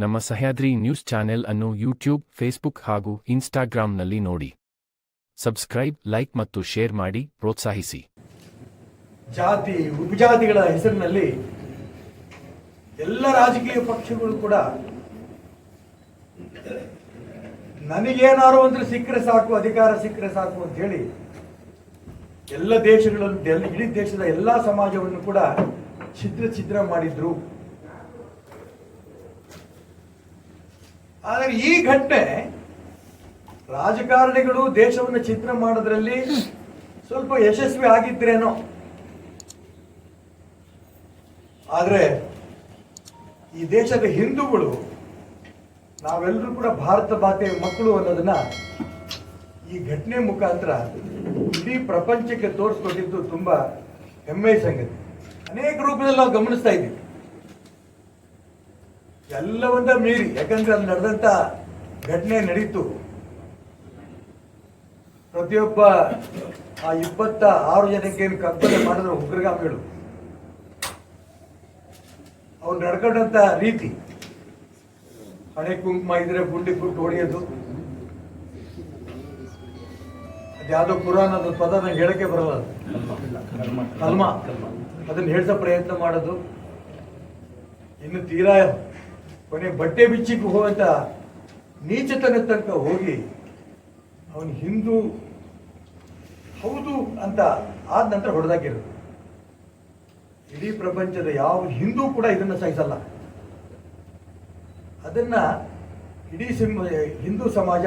ನಮ್ಮ Sahyadri news channel ಅನ್ನು YouTube, Facebook ಹಾಗೂ ಇನ್ಸ್ಟಾಗ್ರಾಂನಲ್ಲಿ ನೋಡಿ. ಸಬ್ಸ್ಕ್ರೈಬ್, ಲೈಕ್ ಮತ್ತು ಶೇರ್ ಮಾಡಿ, ಪ್ರೋತ್ಸಾಹಿಸಿ. ಜಾತಿ, ಉಪಜಾತಿಗಳ ಹೆಸರಿನಲ್ಲಿ ಎಲ್ಲ ರಾಜಕೀಯ ಪಕ್ಷಗಳು ಕೂಡ ನನಗೇನಾರು ಅಂದ್ರೆ ಸಿಕ್ಕರೆ ಸಾಕು, ಅಧಿಕಾರ ಸಿಕ್ಕರೆ ಸಾಕು ಅಂತ ಹೇಳಿ ಎಲ್ಲ ದೇಶಗಳನ್ನು ಇಡೀ ದೇಶದ ಎಲ್ಲ ಸಮಾಜವನ್ನು ಕೂಡ ಛಿದ್ರ ಛಿದ್ರ ಮಾಡಿದ್ರು. ಆದರೆ ಈ ಘಟನೆ ರಾಜಕಾರಣಿಗಳು ದೇಶವನ್ನು ಚಿತ್ರ ಮಾಡೋದ್ರಲ್ಲಿ ಸ್ವಲ್ಪ ಯಶಸ್ವಿ ಆಗಿದ್ರೇನೋ. ಆದರೆ ಈ ದೇಶದ ಹಿಂದೂಗಳು, ನಾವೆಲ್ಲರೂ ಕೂಡ ಭಾರತ ಮಾತೆಯ ಮಕ್ಕಳು ಅನ್ನೋದನ್ನ ಈ ಘಟನೆ ಮುಖಾಂತರ ಇಡೀ ಪ್ರಪಂಚಕ್ಕೆ ತೋರಿಸ್ಕೊಟ್ಟಿದ್ದು ತುಂಬಾ ಹೆಮ್ಮೆಯ ಸಂಗತಿ. ಅನೇಕ ರೂಪದಲ್ಲಿ ನಾವು ಗಮನಿಸ್ತಾ ಇದ್ದೀವಿ. ಎಲ್ಲವನ್ನ ಮೀರಿ ಯಾಕಂದ್ರೆ ಅಲ್ಲಿ ನಡೆದಂತ ಘಟನೆ ನಡೀತು. ಪ್ರತಿಯೊಬ್ಬ ಆ ಇಪ್ಪತ್ತ ಆರು ಜನಕ್ಕೆ ಏನು ಕರ್ತವ್ಯ ಮಾಡಿದ್ರು ಉಗ್ರಗಾಮಿಗಳು. ಅವ್ರು ನಡ್ಕೊಂಡಂತ ರೀತಿ. ಹಣೆ ಕುಂಕುಮ ಇದ್ರೆ ಗುಂಡಿ ಕೊಟ್ಟು ಹೊಡೆಯೋದು. ಅದ್ಯಾವುದೋ ಅದು ಪದ ನಂಗೆ ಹೇಳಕ್ಕೆ ಬರಲ್ಲ. ಕಲ್ಮ. ಅದನ್ನ ಹೇಳ್ಸೋ ಪ್ರಯತ್ನ ಮಾಡೋದು. ಇನ್ನು ತೀರಾ ಕೊನೆ ಬಟ್ಟೆ ಬಿಚ್ಚಿಗೆ ಹೋಗುವಂಥ ನೀಚತನ ತನಕ ಹೋಗಿ ಅವನು ಹಿಂದೂ ಹೌದು ಅಂತ ಆದ ನಂತರ ಹೊಡೆದಾಗಿರೋದು ಇಡೀ ಪ್ರಪಂಚದ ಯಾವ ಹಿಂದೂ ಕೂಡ ಇದನ್ನು ಸಹಿಸಲ್ಲ. ಅದನ್ನ ಇಡೀ ಸಿಂಹ, ಹಿಂದೂ ಸಮಾಜ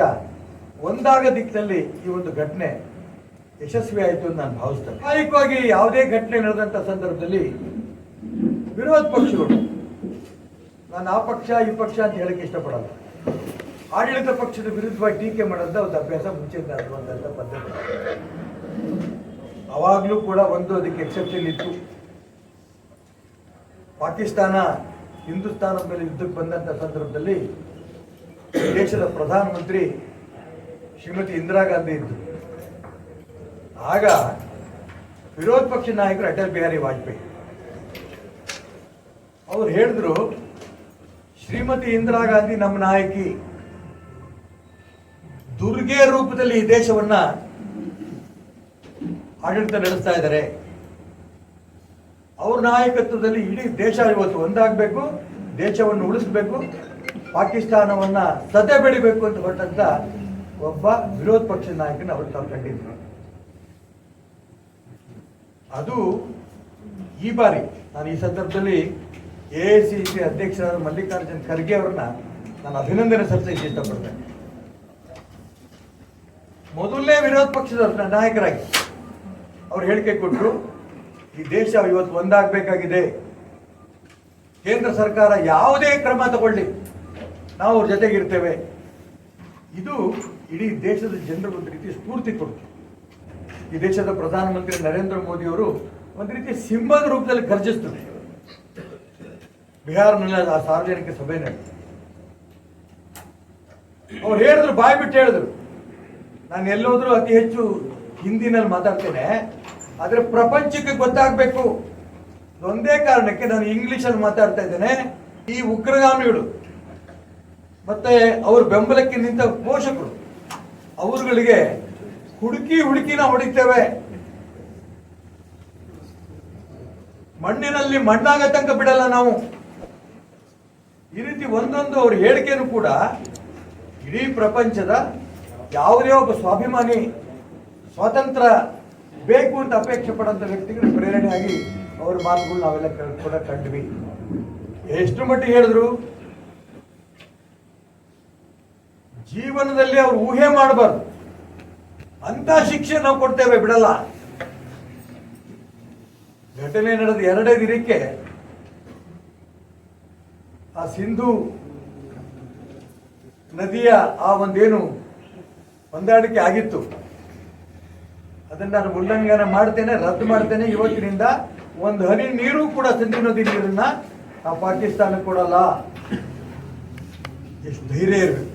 ಒಂದಾಗ ದಿಕ್ಕಿನಲ್ಲಿ ಈ ಒಂದು ಘಟನೆ ಯಶಸ್ವಿ ಆಯಿತು ಅಂತ ನಾನು ಭಾವಿಸ್ತೇನೆ. ಸ್ವಾಭಾವಿಕವಾಗಿ ಯಾವುದೇ ಘಟನೆ ನಡೆದಂತ ಸಂದರ್ಭದಲ್ಲಿ ವಿರೋಧ ಪಕ್ಷಗಳು ನಾನು ಆ ಪಕ್ಷ, ಈ ಪಕ್ಷ ಅಂತ ಹೇಳಕ್ಕೆ ಇಷ್ಟಪಡಲ್ಲ. ಆಡಳಿತ ಪಕ್ಷದ ವಿರುದ್ಧವಾಗಿ ಟೀಕೆ ಮಾಡೋದ ಒಂದು ಅಭ್ಯಾಸ ಮುಂಚೆಯಿಂದ ಅನ್ನುವಂಥ ಪದ್ಧತಿ. ಅವಾಗಲೂ ಕೂಡ ಒಂದು ಅದಕ್ಕೆ ಎಕ್ಸೆಪ್ಷನ್ ಇತ್ತು. ಪಾಕಿಸ್ತಾನ ಹಿಂದೂಸ್ತಾನದ ಮೇಲೆ ಯುದ್ಧಕ್ಕೆ ಬಂದಂಥ ಸಂದರ್ಭದಲ್ಲಿ ದೇಶದ ಪ್ರಧಾನಮಂತ್ರಿ ಶ್ರೀಮತಿ ಇಂದಿರಾ ಗಾಂಧಿ ಇದ್ದರು. ಆಗ ವಿರೋಧ ಪಕ್ಷ ನಾಯಕರು ಅಟಲ್ ಬಿಹಾರಿ ವಾಜಪೇಯಿ. ಅವ್ರು ಹೇಳಿದ್ರು ಶ್ರೀಮತಿ ಇಂದಿರಾ ಗಾಂಧಿ ನಮ್ಮ ನಾಯಕಿ ದುರ್ಗೆ ರೂಪದಲ್ಲಿ ಈ ದೇಶವನ್ನ ಆಡಳಿತ ನಡೆಸ್ತಾ ಇದ್ದಾರೆ. ಅವ್ರ ನಾಯಕತ್ವದಲ್ಲಿ ಇಡೀ ದೇಶ ಇವತ್ತು ಒಂದಾಗಬೇಕು, ದೇಶವನ್ನು ಉಳಿಸಬೇಕು, ಪಾಕಿಸ್ತಾನವನ್ನ ಸದೆ ಬೆಳಿಬೇಕು ಅಂತ ಹೊರಟಂತ ಒಬ್ಬ ವಿರೋಧ ಪಕ್ಷದ ನಾಯಕನ ಅವರು ತಾವು ಕಂಡಿದ್ರು. ಅದು ಈ ಬಾರಿ ನಾನು ಈ ಸಂದರ್ಭದಲ್ಲಿ ಎ ಸಿ ಸಿ ಅಧ್ಯಕ್ಷರಾದ ಮಲ್ಲಿಕಾರ್ಜುನ್ ಖರ್ಗೆ ಅವ್ರನ್ನ ನಾನು ಅಭಿನಂದನೆ ಸಲ್ಲಿಸಲಿಕ್ಕೆ ಇಷ್ಟಪಡ್ತೇನೆ. ಮೊದಲನೇ ವಿರೋಧ ಪಕ್ಷದ ನಾಯಕರಾಗಿ ಅವ್ರು ಹೇಳಿಕೆ ಕೊಟ್ಟರು, ಈ ದೇಶ ಇವತ್ತು ಒಂದಾಗಬೇಕಾಗಿದೆ. ಕೇಂದ್ರ ಸರ್ಕಾರ ಯಾವುದೇ ಕ್ರಮ ತಗೊಳ್ಳಿ, ನಾವು ಅವ್ರ ಜೊತೆಗಿರ್ತೇವೆ ಇದು ಇಡೀ ದೇಶದ ಜನರ ಒಂದು ರೀತಿ ಸ್ಫೂರ್ತಿ ಕೊಡ್ತು. ಈ ದೇಶದ ಪ್ರಧಾನಮಂತ್ರಿ ನರೇಂದ್ರ ಮೋದಿ ಅವರು ಒಂದು ರೀತಿ ಸಿಂಹದ ರೂಪದಲ್ಲಿ ಗರ್ಜಿಸ್ತಾರೆ ಬಿಹಾರ್ನಲ್ಲಿ ಆ ಸಾರ್ವಜನಿಕ ಸಭೆ ನಡೆಯಿತು ಅವ್ರು ಹೇಳಿದ್ರು, ಬಾಯ್ ಬಿಟ್ಟು ಹೇಳಿದ್ರು. ನಾನು ಎಲ್ಲೋದ್ರೂ ಅತಿ ಹೆಚ್ಚು ಹಿಂದಿನಲ್ಲಿ ಮಾತಾಡ್ತೇನೆ, ಆದರೆ ಪ್ರಪಂಚಕ್ಕೆ ಗೊತ್ತಾಗಬೇಕು. ಒಂದೇ ಕಾರಣಕ್ಕೆ ನಾನು ಇಂಗ್ಲಿಷಲ್ಲಿ ಮಾತಾಡ್ತಾ ಇದ್ದೇನೆ. ಈ ಉಗ್ರಗಾಮಿಗಳು ಮತ್ತೆ ಅವ್ರ ಬೆಂಬಲಕ್ಕೆ ನಿಂತ ಪೋಷಕರು, ಅವರುಗಳಿಗೆ ಹುಡುಕಿ ಹುಡುಕಿನ ಹೊಡಿತೇವೆ. ಮಣ್ಣಿನಲ್ಲಿ ಮಣ್ಣಾಗ ತನಕ ಬಿಡಲ್ಲ ನಾವು. ಈ ರೀತಿ ಒಂದೊಂದು ಅವ್ರ ಹೇಳಿಕೆನೂ ಕೂಡ ಇಡೀ ಪ್ರಪಂಚದ ಯಾವುದೇ ಒಬ್ಬ ಸ್ವಾಭಿಮಾನಿ ಸ್ವಾತಂತ್ರ್ಯ ಬೇಕು ಅಂತ ಅಪೇಕ್ಷೆ ಪಡೋಂಥ ವ್ಯಕ್ತಿಗಳು ಪ್ರೇರಣೆಯಾಗಿ ಅವ್ರ ಮಾತುಗಳು ನಾವೆಲ್ಲ ಕೂಡ ಕಂಡ್ವಿ. ಎಷ್ಟು ಮಟ್ಟಿಗೆ ಹೇಳಿದ್ರು? ಜೀವನದಲ್ಲಿ ಅವ್ರು ಊಹೆ ಮಾಡಬಾರ್ದು. ಅಂತ ಶಿಕ್ಷೆ ನಾವು ಕೊಡ್ತೇವೆ, ಬಿಡಲ್ಲ. ಘಟನೆ ನಡೆದ ಎರಡೇ ದಿನಕ್ಕೆ ಆ ಸಿಂಧು ನದಿಯ ಆ ಒಂದೇನು ಹೊಂದಾಣಿಕೆ ಆಗಿತ್ತು. ಅದನ್ನ ನಾನು ಉಲ್ಲಂಘನೆ ಮಾಡ್ತೇನೆ, ರದ್ದು ಮಾಡ್ತೇನೆ. ಇವತ್ತಿನಿಂದ ಒಂದು ಹನಿ ನೀರು ಕೂಡ ಸಿಂಧು ನದಿ ನೀರನ್ನ ಆ ಪಾಕಿಸ್ತಾನ ಕೊಡಲ್ಲ. ಎಷ್ಟು ಧೈರ್ಯ ಇರಬೇಕು.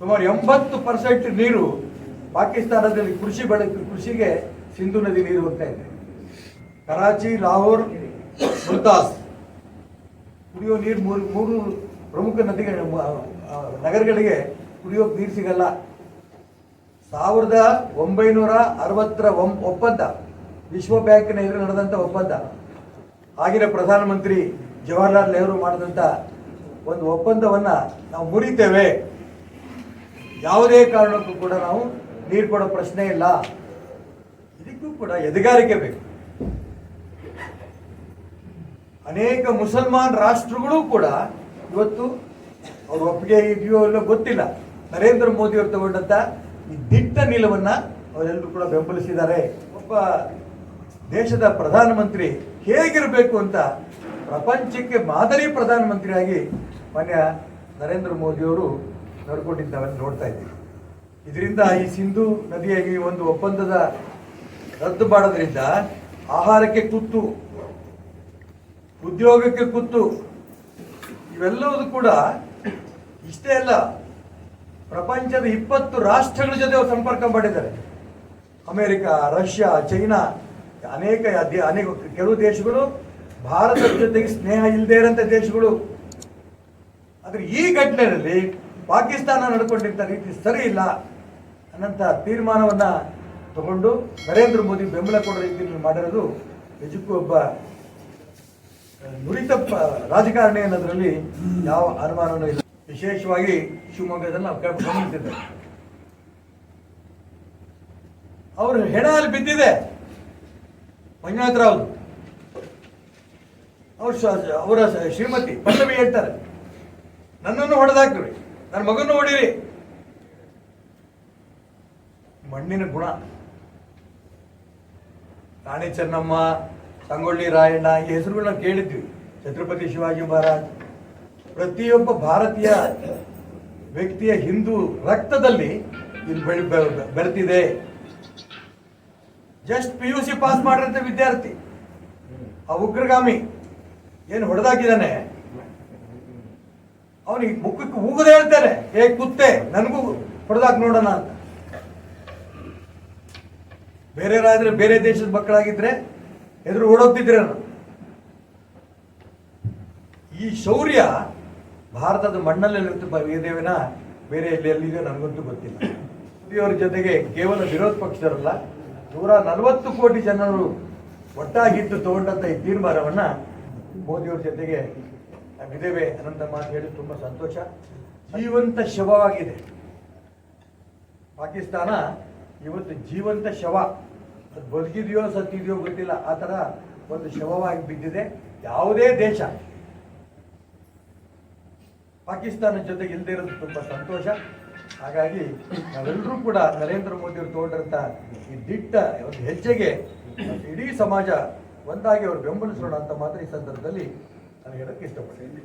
ಸುಮಾರು ಎಂಬತ್ತು ಪರ್ಸೆಂಟ್ ನೀರು ಪಾಕಿಸ್ತಾನದಲ್ಲಿ ಕೃಷಿ ಬಳಕೆ ಕೃಷಿಗೆ ಸಿಂಧು ನದಿ ನೀರು ಹೋಗ್ತಾ ಇದೆ. ಕರಾಚಿ, ಲಾಹೋರ್ ಮುಲ್ತಾಸ್ ಕುಡಿಯೋ ನೀರು ಮೂರು ಮೂರು ಪ್ರಮುಖ ನದಿಗಳ ನಗರಗಳಿಗೆ ಕುಡಿಯೋ ನೀರು ಸಿಗಲ್ಲ. ಸಾವಿರದ ಒಂಬೈನೂರ ಅರವತ್ತರ ಒಪ್ಪಂದ, ವಿಶ್ವ ಬ್ಯಾಂಕ್ನ ಎದುರು ನಡೆದಂಥ ಒಪ್ಪಂದ. ಆಗಿನ ಪ್ರಧಾನಮಂತ್ರಿ ಜವಾಹರ್ಲಾಲ್ ನೆಹರು ಮಾಡಿದಂಥ ಒಂದು ಒಪ್ಪಂದವನ್ನು ನಾವು ಮುರಿತೇವೆ. ಯಾವುದೇ ಕಾರಣಕ್ಕೂ ಕೂಡ ನಾವು ನೀರು ಕೊಡೋ ಪ್ರಶ್ನೆ ಇಲ್ಲ. ಇದಕ್ಕೂ ಕೂಡ ಎದುಗಾರಿಕೆ ಬೇಕು. ಅನೇಕ ಮುಸಲ್ಮಾನ್ ರಾಷ್ಟ್ರಗಳು ಕೂಡ ಇವತ್ತು ಅವ್ರ ಒಪ್ಪಿಗೆ ಇದೆಯೋ ಇಲ್ಲೋ ಗೊತ್ತಿಲ್ಲ. ನರೇಂದ್ರ ಮೋದಿ ಅವರು ತಗೊಂಡಂತ ಈ ದಿಟ್ಟ ನಿಲುವನ್ನ ಅವರೆಲ್ಲರೂ ಕೂಡ ಬೆಂಬಲಿಸಿದ್ದಾರೆ. ಒಬ್ಬ ದೇಶದ ಪ್ರಧಾನಮಂತ್ರಿ ಹೇಗಿರಬೇಕು ಅಂತ ಪ್ರಪಂಚಕ್ಕೆ ಮಾದರಿ ಪ್ರಧಾನಮಂತ್ರಿಯಾಗಿ ಮಾನ್ಯ ನರೇಂದ್ರ ಮೋದಿಯವರು ನಡ್ಕೊಂಡಿದ್ದವನ್ನ ನೋಡ್ತಾ ಇದ್ದೀವಿ. ಇದರಿಂದ ಈ ಸಿಂಧು ನದಿಯಾಗಿ ಒಂದು ಒಪ್ಪಂದದ ರದ್ದು ಮಾಡೋದ್ರಿಂದ ಆಹಾರಕ್ಕೆ ಕುತ್ತು ಉದ್ಯೋಗಕ್ಕೆ ಕುತ್ತು ಇವೆಲ್ಲವೂ ಕೂಡ ಇಷ್ಟೇ ಅಲ್ಲ, ಪ್ರಪಂಚದ ಇಪ್ಪತ್ತು ರಾಷ್ಟ್ರಗಳ ಜೊತೆ ಸಂಪರ್ಕ ಮಾಡಿದ್ದಾರೆ. ಅಮೆರಿಕ, ರಷ್ಯಾ, ಚೈನಾ, ಅನೇಕ ಅನೇಕ ಕೆಲವು ದೇಶಗಳು, ಭಾರತದ ಜೊತೆಗೆ ಸ್ನೇಹ ಇಲ್ಲದೆ ಇರೋಂಥ ದೇಶಗಳು. ಆದರೆ ಈ ಘಟನೆಯಲ್ಲಿ ಪಾಕಿಸ್ತಾನ ನಡ್ಕೊಂಡಿದ್ದ ರೀತಿ ಸರಿ ಇಲ್ಲ ಅನ್ನಂತ ತೀರ್ಮಾನವನ್ನ ತಗೊಂಡು ನರೇಂದ್ರ ಮೋದಿ ಬೆಂಬಲ ಕೊಡೋ ರೀತಿಯಲ್ಲಿ ಮಾಡಿರೋದು ನಿಜಕ್ಕೂ ಒಬ್ಬ ನುರಿತ ರಾಜಕಾರಣಿ ಅನ್ನೋದ್ರಲ್ಲಿ ಯಾವ ಅನುಮಾನವೂ ಇಲ್ಲ. ವಿಶೇಷವಾಗಿ ಶಿವಮೊಗ್ಗದಲ್ಲಿ ನಾವು ಗಮನಿಸಿದ್ದೇವೆ ಅವ್ರ ಹೆಣ ಅಲ್ಲಿ ಬಿದ್ದಿದೆ ಮಂಜುನಾಥ್ ರಾವ್ ಅವ್ರ ಅವರ ಶ್ರೀಮತಿ ಪಲ್ಲವಿ ಹೇಳ್ತಾರೆ. ನನ್ನನ್ನು ಹೊಡೆದಾಕ್ರಿ ನನ್ನ ಮಗನ್ನು ಹೊಡೀರಿ. ಮಣ್ಣಿನ ಗುಣ. ರಾಣಿ ಚೆನ್ನಮ್ಮ ಸಂಗೊಳ್ಳಿ ರಾಯಣ್ಣ, ಈ ಹೆಸರುಗಳನ್ನ ಕೇಳಿದ್ವಿ. ಛತ್ರಪತಿ ಶಿವಾಜಿ ಮಹಾರಾಜ್. ಪ್ರತಿಯೊಬ್ಬ ಭಾರತೀಯ ವ್ಯಕ್ತಿಯ ಹಿಂದೂ ರಕ್ತದಲ್ಲಿ ಇದು ಬೆಳೆ ಬೆರೆತಿದೆ. Just P U C pass ಮಾಡಿರಂತ ವಿದ್ಯಾರ್ಥಿ. ಆ ಉಗ್ರಗಾಮಿ ಏನು ಹೊಡೆದಾಕಿದ್ದಾನೆ? ಅವನಿಗೆ ಮುಖಕ್ಕೆ ಹೋಗದೆ ಹೇಳ್ತಾರೆ ಏ ಕುತ್ತೆ, ನನಗೂ ಹೊಡೆದಾಕ್ ನೋಡೋಣ ಅಂತ. ಬೇರೆ ಬೇರೆ ದೇಶದ ಮಕ್ಕಳಾಗಿದ್ರೆ ಎದುರು ಓಡೋಗ್ತಿದ್ರೆ ಈ ಶೌರ್ಯ ಭಾರತದ ಮಣ್ಣಲ್ಲಿರುತ್ತೆ ಇದೇವಿನ ಬೇರೆ ಎಲ್ಲಿ ಎಲ್ಲಿದೆ ನನಗಂತೂ ಗೊತ್ತಿಲ್ಲ. ಮೋದಿಯವರ ಜೊತೆಗೆ ಕೇವಲ ವಿರೋಧ ಪಕ್ಷದವರಲ್ಲ, ನೂರ ನಲವತ್ತು ಕೋಟಿ ಜನರು ಒಟ್ಟಾಗಿತ್ತು ತಗೊಂಡಂತ ಈ ತೀರ್ಮಾನವನ್ನ ಮೋದಿಯವರ ಜೊತೆಗೆ ನಾವಿದ್ದೇವೆ ಅನ್ನೋಂಥ ಮಾತು ಹೇಳಿ ತುಂಬಾ ಸಂತೋಷ. ಜೀವಂತ ಶವವಾಗಿದೆ. ಪಾಕಿಸ್ತಾನ ಇವತ್ತು ಜೀವಂತ ಶವ. ಅದು ಬದುಕಿದೆಯೋ ಸತ್ತಿದೆಯೋ ಗೊತ್ತಿಲ್ಲ. ಆ ಥರ ಒಂದು ಶವವಾಗಿ ಬಿದ್ದಿದೆ. ಯಾವುದೇ ದೇಶ. ಪಾಕಿಸ್ತಾನ ಜೊತೆಗೆ ಇಲ್ಲದೇ ಇರೋದು ತುಂಬ ಸಂತೋಷ. ಹಾಗಾಗಿ ನಾವೆಲ್ಲರೂ ಕೂಡ ನರೇಂದ್ರ ಮೋದಿ ಅವರು ತಗೊಂಡಿರಂತ ಈ ದಿಟ್ಟ ಒಂದು ಹೆಜ್ಜೆಗೆ ಇಡೀ ಸಮಾಜ ಒಂದಾಗಿ ಅವರು ಬೆಂಬಲಿಸೋಣ ಅಂತ ಮಾತ್ರ ಈ ಸಂದರ್ಭದಲ್ಲಿ ನಾನು ಹೇಳೋಕ್ಕೆ ಇಷ್ಟಪಡ್ತೀನಿ.